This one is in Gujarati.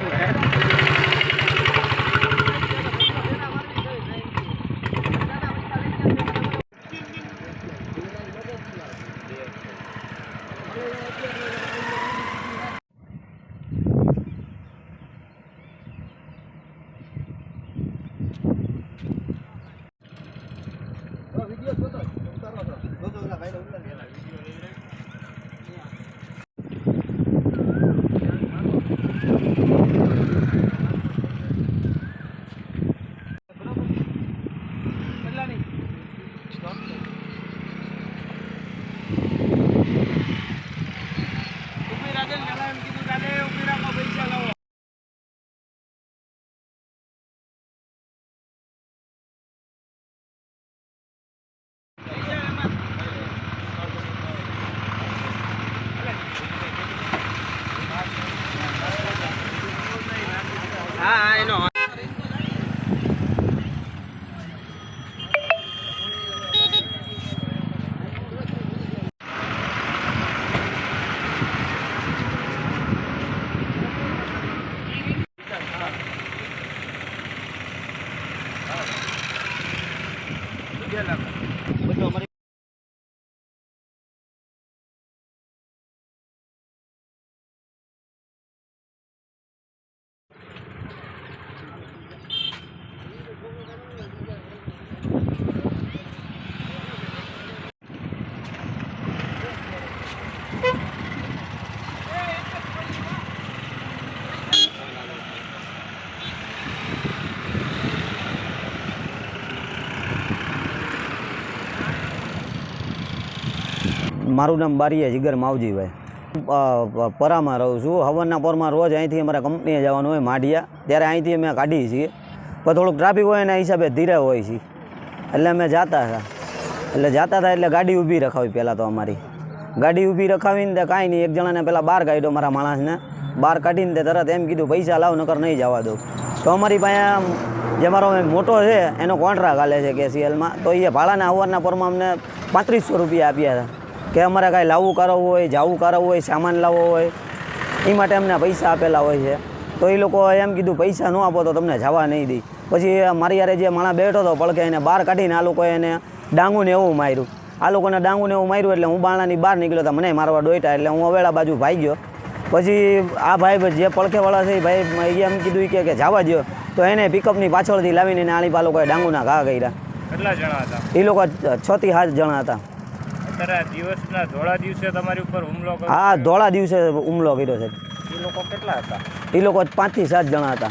હા Murciélago. મારું નામ બારીયા જીગર માવજીભાઈ. પરામાં રહું છું. હવનના પરમાં રોજ અહીંથી અમારે કંપનીએ જવાનું હોય, માઢિયા. ત્યારે અહીંથી અમે કાઢીએ છીએ. પણ થોડુંક ટ્રાફિક હોય એના હિસાબે ધીરે હોય છે. એટલે અમે જાતા હતા. એટલે જાતા હતા એટલે ગાડી ઊભી રખાવી પહેલાં તો અમારી. ગાડી ઊભી રખાવીને તે કાંઈ નહીં. એક જણાને પહેલાં બહાર કાઢ્યો મારા માણસને. બહાર કાઢીને તે તરત એમ કીધું, પૈસા લાવ, નકર નહીં જવા દઉં. તો અમારી પાસે જે મારો મોટો છે, એનો કોન્ટ્રાક્ટ હાલે છે કેસીએલમાં. તો એ ભાડાના અવારના પરમાં અમને પાંત્રીસો રૂપિયા આપ્યા હતા. કે અમારે કાંઈ લાવવું કરાવવું હોય જાવું કરાવવું હોય સામાન લાવવો હોય એ માટે અમને પૈસા આપેલા હોય છે. તો એ લોકો એમ કીધું પૈસા ન આપો તો તમને જવા નહીં દઈ પછી મારી યારે જે માણા બેઠો હતો પડકે એને બહાર કાઢીને આ લોકોએ એને ડાંગુને એવું માર્યું. આ લોકોને ડાંગુને એવું માર્યું એટલે હું બાણાની બહાર નીકળ્યો તો મને મારવા ડોઈટા એટલે હું અવેળા બાજુ ભાઈ ગયો. પછી આ ભાઈ જે પડખેવાળા છે એ ભાઈ એમ કીધું કે કે જવા દો તો એને પિકઅપની પાછળથી લાવીને આલી પા લોકોએ ડાંગુના ઘા કર્યા. કેટલા જણા હતા? એ લોકો છ થી સાત જણા હતા. અત્યારે દિવસના ધોળા દિવસે તમારી ઉપર હુમલો કર્યો આ ધોળા દિવસે હુમલો કર્યો છે. એ લોકો કેટલા હતા? એ લોકો પાંચથી સાત જણા હતા.